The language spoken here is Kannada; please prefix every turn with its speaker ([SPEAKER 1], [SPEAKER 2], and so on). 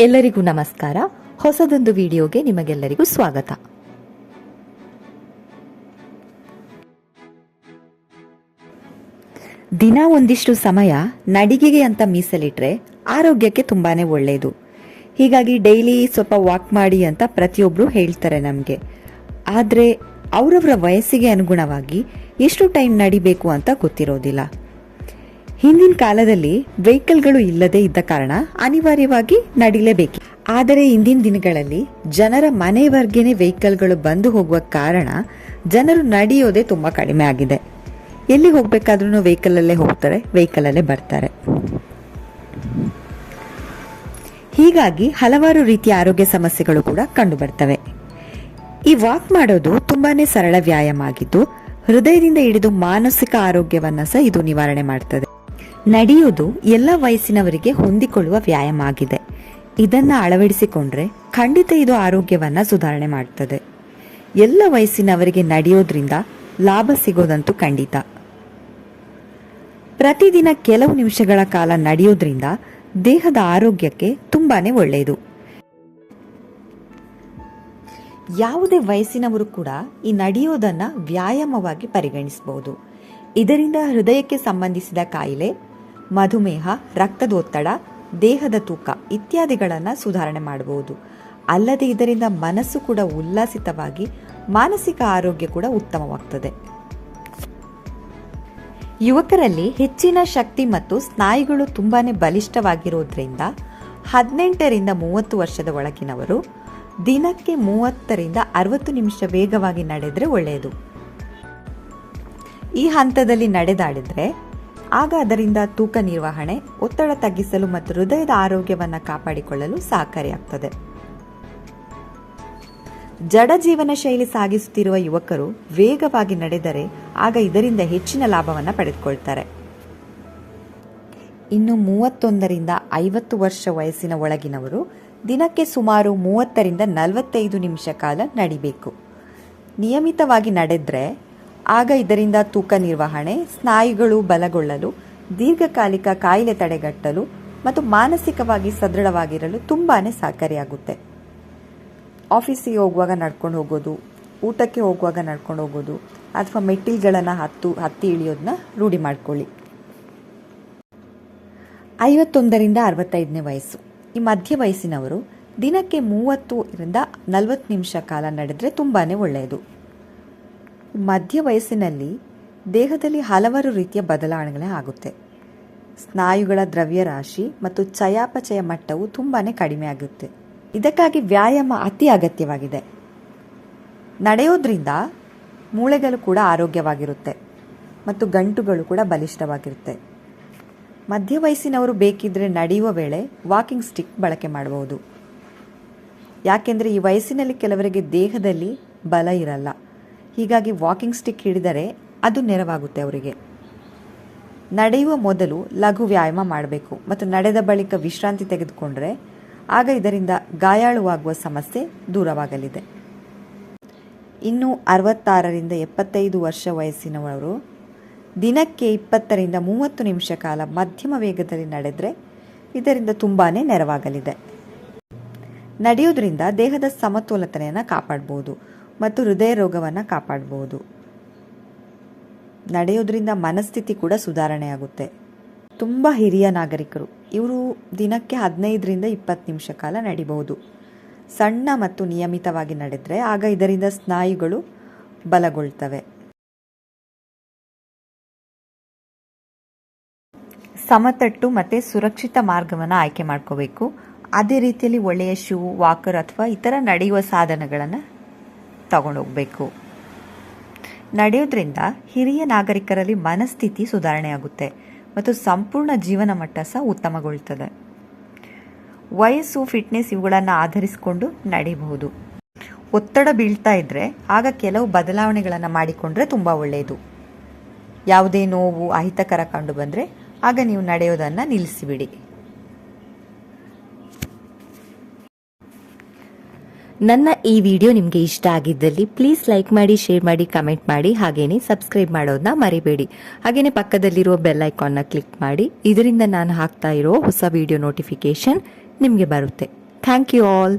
[SPEAKER 1] ಎಲ್ಲರಿಗೂ ನಮಸ್ಕಾರ. ಹೊಸದೊಂದು ವಿಡಿಯೋಗೆ ನಿಮಗೆಲ್ಲರಿಗೂ ಸ್ವಾಗತ. ದಿನ ಒಂದಿಷ್ಟು ಸಮಯ ನಡಿಗೆಗೆ ಅಂತ ಮೀಸಲಿಟ್ರೆ ಆರೋಗ್ಯಕ್ಕೆ ತುಂಬಾನೇ ಒಳ್ಳೆಯದು ಹೀಗಾಗಿ ಡೈಲಿ ಸ್ವಲ್ಪ ವಾಕ್ ಮಾಡಿ ಅಂತ ಪ್ರತಿಯೊಬ್ಬರು ಹೇಳ್ತಾರೆ ನಮಗೆ. ಆದರೆ ಅವರವರ ವಯಸ್ಸಿಗೆ ಅನುಗುಣವಾಗಿ ಎಷ್ಟು ಟೈಮ್ ನಡಿಬೇಕು ಅಂತ ಗೊತ್ತಿರೋದಿಲ್ಲ. ಹಿಂದಿನ ಕಾಲದಲ್ಲಿ ವೆಹಿಕಲ್ಗಳು ಇಲ್ಲದೆ ಇದ್ದ ಕಾರಣ ಅನಿವಾರ್ಯವಾಗಿ ನಡಿಲೇಬೇಕು. ಆದರೆ ಇಂದಿನ ದಿನಗಳಲ್ಲಿ ಜನರ ಮನೆವರೆಗೇನೆ ವೆಹಿಕಲ್ಗಳು ಬಂದು ಹೋಗುವ ಕಾರಣ ಜನರು ನಡೆಯೋದೇ ತುಂಬಾ ಕಡಿಮೆ ಆಗಿದೆ. ಎಲ್ಲಿ ಹೋಗ್ಬೇಕಾದ್ರೂ ವೆಹಿಕಲ್ ಅಲ್ಲೇ ಹೋಗ್ತಾರೆ ವೆಹಿಕಲ್ ಅಲ್ಲೇ ಬರ್ತಾರೆ. ಹೀಗಾಗಿ ಹಲವಾರು ರೀತಿಯ ಆರೋಗ್ಯ ಸಮಸ್ಯೆಗಳು ಕೂಡ ಕಂಡು ಬರ್ತವೆ. ಈ ವಾಕ್ ಮಾಡೋದು ತುಂಬಾನೇ ಸರಳ ವ್ಯಾಯಾಮ ಆಗಿದ್ದು, ಹೃದಯದಿಂದ ಹಿಡಿದು ಮಾನಸಿಕ ಆರೋಗ್ಯವನ್ನ ಸಹ ಇದು ನಿವಾರಣೆ ಮಾಡ್ತದೆ. ನಡೆಯುವುದು ಎಲ್ಲ ವಯಸ್ಸಿನವರಿಗೆ ಹೊಂದಿಕೊಳ್ಳುವ ವ್ಯಾಯಾಮ ಆಗಿದೆ. ಇದನ್ನ ಅಳವಡಿಸಿಕೊಂಡ್ರೆ ಖಂಡಿತ ಇದು ಆರೋಗ್ಯವನ್ನ ಸುಧಾರಣೆ ಮಾಡ್ತದೆ. ಎಲ್ಲ ವಯಸ್ಸಿನವರಿಗೆ ನಡೆಯೋದ್ರಿಂದ ಲಾಭ ಸಿಗೋದಂತೂ ಖಂಡಿತ. ಪ್ರತಿದಿನ ಕೆಲವು ನಿಮಿಷಗಳ ಕಾಲ ನಡೆಯೋದ್ರಿಂದ ದೇಹದ ಆರೋಗ್ಯಕ್ಕೆ ತುಂಬಾನೇ ಒಳ್ಳೆಯದು ಯಾವುದೇ ವಯಸ್ಸಿನವರು ಕೂಡ ಈ ನಡೆಯೋದನ್ನ ವ್ಯಾಯಾಮವಾಗಿ ಪರಿಗಣಿಸಬಹುದು ಇದರಿಂದ ಹೃದಯಕ್ಕೆ ಸಂಬಂಧಿಸಿದ ಕಾಯಿಲೆ ಮಧುಮೇಹ, ರಕ್ತದೊತ್ತಡ, ದೇಹದ ತೂಕ ಇತ್ಯಾದಿಗಳನ್ನು ಸುಧಾರಣೆ ಮಾಡಬಹುದು ಅಲ್ಲದೆ ಇದರಿಂದ ಮನಸ್ಸು ಕೂಡ ಉಲ್ಲಾಸಿತವಾಗಿ ಮಾನಸಿಕ ಆರೋಗ್ಯ ಕೂಡ ಉತ್ತಮವಾಗ್ತದೆ. ಯುವಕರಲ್ಲಿ ಹೆಚ್ಚಿನ ಶಕ್ತಿ ಮತ್ತು ಸ್ನಾಯುಗಳು ತುಂಬಾನೇ ಬಲಿಷ್ಠವಾಗಿರೋದ್ರಿಂದ ಹದಿನೆಂಟರಿಂದ ಮೂವತ್ತು ವರ್ಷದ ಒಳಗಿನವರು ದಿನಕ್ಕೆ ಮೂವತ್ತರಿಂದ ಅರವತ್ತು ನಿಮಿಷ ವೇಗವಾಗಿ ನಡೆದ್ರೆ ಒಳ್ಳೆಯದು. ಈ ಹಂತದಲ್ಲಿ ನಡೆದಾಡಿದ್ರೆ ಆಗ ಅದರಿಂದ ತೂಕ ನಿರ್ವಹಣೆ, ಒತ್ತಡ ತಗ್ಗಿಸಲು ಮತ್ತು ಹೃದಯದ ಆರೋಗ್ಯವನ್ನು ಕಾಪಾಡಿಕೊಳ್ಳಲು ಸಹಕಾರಿಯಾಗ್ತದೆ. ಜಡ ಜೀವನ ಶೈಲಿ ಸಾಗಿಸುತ್ತಿರುವ ಯುವಕರು ವೇಗವಾಗಿ ನಡೆದರೆ ಆಗ ಇದರಿಂದ ಹೆಚ್ಚಿನ ಲಾಭವನ್ನು ಪಡೆದುಕೊಳ್ತಾರೆ. ಇನ್ನು ಮೂವತ್ತೊಂದರಿಂದ ಐವತ್ತು ವರ್ಷ ವಯಸ್ಸಿನ ಒಳಗಿನವರು ದಿನಕ್ಕೆ ಸುಮಾರು ಮೂವತ್ತರಿಂದ ನಲವತ್ತೈದು ನಿಮಿಷ ಕಾಲ ನಡಿಬೇಕು. ನಿಯಮಿತವಾಗಿ ನಡೆದ್ರೆ ಆಗ ಇದರಿಂದ ತೂಕ ನಿರ್ವಹಣೆ, ಸ್ನಾಯುಗಳು ಬಲಗೊಳ್ಳಲು, ದೀರ್ಘಕಾಲಿಕ ಕಾಯಿಲೆ ತಡೆಗಟ್ಟಲು ಮತ್ತು ಮಾನಸಿಕವಾಗಿ ಸದೃಢವಾಗಿರಲು ತುಂಬಾ ಸಹಕಾರಿಯಾಗುತ್ತೆ. ಆಫೀಸಿಗೆ ಹೋಗುವಾಗ ನಡ್ಕೊಂಡು ಹೋಗೋದು, ಊಟಕ್ಕೆ ಹೋಗುವಾಗ ನಡ್ಕೊಂಡು ಹೋಗೋದು, ಅಥವಾ ಮೆಟ್ಟಿಲುಗಳನ್ನು ಹತ್ತು, ಹತ್ತಿ ಇಳಿಯೋದನ್ನ ರೂಢಿ ಮಾಡ್ಕೊಳ್ಳಿ. ಐವತ್ತೊಂದರಿಂದ ಅರವತ್ತೈದನೇ ವಯಸ್ಸು. ಈ ಮಧ್ಯ ವಯಸ್ಸಿನವರು ದಿನಕ್ಕೆ ಮೂವತ್ತರಿಂದ ನಲವತ್ತು ನಿಮಿಷ ಕಾಲ ನಡೆದರೆ ತುಂಬಾ ಒಳ್ಳೆಯದು. ಮಧ್ಯ ವಯಸ್ಸಿನಲ್ಲಿ ದೇಹದಲ್ಲಿ ಹಲವಾರು ರೀತಿಯ ಬದಲಾವಣೆಗಳೇ ಆಗುತ್ತೆ. ಸ್ನಾಯುಗಳ ದ್ರವ್ಯರಾಶಿ ಮತ್ತು ಚಯಾಪಚಯ ಮಟ್ಟವು ತುಂಬಾ ಕಡಿಮೆ ಆಗುತ್ತೆ. ಇದಕ್ಕಾಗಿ ವ್ಯಾಯಾಮ ಅತಿ ಅಗತ್ಯವಾಗಿದೆ. ನಡೆಯೋದ್ರಿಂದ ಮೂಳೆಗಳು ಕೂಡ ಆರೋಗ್ಯವಾಗಿರುತ್ತೆ ಮತ್ತು ಗಂಟುಗಳು ಕೂಡ ಬಲಿಷ್ಠವಾಗಿರುತ್ತೆ. ಮಧ್ಯ ವಯಸ್ಸಿನವರು ಬೇಕಿದ್ರೆ ನಡೆಯುವ ವೇಳೆ ವಾಕಿಂಗ್ ಸ್ಟಿಕ್ ಬಳಕೆ ಮಾಡಬಹುದು. ಯಾಕೆಂದರೆ ಈ ವಯಸ್ಸಿನಲ್ಲಿ ಕೆಲವರಿಗೆ ದೇಹದಲ್ಲಿ ಬಲ ಇರಲ್ಲ. ಹೀಗಾಗಿ ವಾಕಿಂಗ್ ಸ್ಟಿಕ್ ಹಿಡಿದರೆ ಅದು ನೆರವಾಗುತ್ತೆ ಅವರಿಗೆ. ನಡೆಯುವ ಮೊದಲು ಲಘು ವ್ಯಾಯಾಮ ಮಾಡಬೇಕು ಮತ್ತು ನಡೆದ ಬಳಿಕ ವಿಶ್ರಾಂತಿ ತೆಗೆದುಕೊಂಡರೆ ಆಗ ಇದರಿಂದ ಗಾಯಾಳುವಾಗುವ ಸಮಸ್ಯೆ ದೂರವಾಗಲಿದೆ. ಇನ್ನು ಅರವತ್ತಾರರಿಂದ ಎಪ್ಪತ್ತೈದು ವರ್ಷ ವಯಸ್ಸಿನವರು ದಿನಕ್ಕೆ ಇಪ್ಪತ್ತರಿಂದ ಮೂವತ್ತು ನಿಮಿಷ ಕಾಲ ಮಧ್ಯಮ ವೇಗದಲ್ಲಿ ನಡೆದರೆ ಇದರಿಂದ ತುಂಬಾ ನೆರವಾಗಲಿದೆ. ನಡೆಯೋದ್ರಿಂದ ದೇಹದ ಸಮತೋಲತನೆಯನ್ನು ಕಾಪಾಡ್ಬೋದು. ಮತ್ತು ಹೃದಯ ರೋಗವನ್ನು ಕಾಪಾಡಬಹುದು ನಡೆಯೋದ್ರಿಂದ ಮನಸ್ಥಿತಿ ಕೂಡ ಸುಧಾರಣೆಯಾಗುತ್ತೆ ತುಂಬ ಹಿರಿಯ ನಾಗರಿಕರು, ಇವರು ದಿನಕ್ಕೆ ಹದಿನೈದರಿಂದ ಇಪ್ಪತ್ತು ನಿಮಿಷ ಕಾಲ ನಡಿಬಹುದು. ಸಣ್ಣ ಮತ್ತು ನಿಯಮಿತವಾಗಿ ನಡೆದರೆ ಆಗ ಇದರಿಂದ ಸ್ನಾಯುಗಳು ಬಲಗೊಳ್ತವೆ. ಸಮತಟ್ಟು ಮತ್ತು ಸುರಕ್ಷಿತ ಮಾರ್ಗವನ್ನು ಆಯ್ಕೆ ಮಾಡ್ಕೋಬೇಕು. ಅದೇ ರೀತಿಯಲ್ಲಿ ಒಳ್ಳೆಯ ಶೂ, ವಾಕರ್ ಅಥವಾ ಇತರ ನಡೆಯುವ ಸಾಧನಗಳನ್ನು ತಗೊಂಡೋಗ್ಬೇಕು. ನಡೆಯೋದ್ರಿಂದ ಹಿರಿಯ ನಾಗರಿಕರಲ್ಲಿ ಮನಸ್ಥಿತಿ ಸುಧಾರಣೆಯಾಗುತ್ತೆ ಮತ್ತು ಸಂಪೂರ್ಣ ಜೀವನ ಮಟ್ಟ ಸಹ ಉತ್ತಮಗೊಳ್ತದೆ ವಯಸ್ಸು ಫಿಟ್ನೆಸ್ ಇವುಗಳನ್ನು ಆಧರಿಸಿಕೊಂಡು ನಡಿಬಹುದು. ಒತ್ತಡ ಬೀಳ್ತಾ ಇದ್ದರೆ ಆಗ ಕೆಲವು ಬದಲಾವಣೆಗಳನ್ನು ಮಾಡಿಕೊಂಡ್ರೆ ತುಂಬ ಒಳ್ಳೆಯದು ಯಾವುದೇ ನೋವು, ಅಹಿತಕರ ಕಂಡು ಬಂದರೆ ಆಗ ನೀವು ನಡೆಯೋದನ್ನು ನಿಲ್ಲಿಸಿಬಿಡಿ.
[SPEAKER 2] ನನ್ನ ಈ ವಿಡಿಯೋ ನಿಮಗೆ ಇಷ್ಟ ಆಗಿದ್ದಲ್ಲಿ ಪ್ಲೀಸ್ ಲೈಕ್ ಮಾಡಿ ಶೇರ್ ಮಾಡಿ ಕಮೆಂಟ್ ಮಾಡಿ, ಹಾಗೇನೆ ಸಬ್ಸ್ಕ್ರೈಬ್ ಮಾಡೋದನ್ನ ಮರಿಬೇಡಿ. ಹಾಗೇನೆ ಪಕ್ಕದಲ್ಲಿರುವ ಬೆಲ್ ಐಕಾನ್ನ ಕ್ಲಿಕ್ ಮಾಡಿ. ಇದರಿಂದ ನಾನು ಹಾಕ್ತಾ ಇರೋ ಹೊಸ ವಿಡಿಯೋ ನೋಟಿಫಿಕೇಶನ್ ನಿಮಗೆ ಬರುತ್ತೆ. Thank you all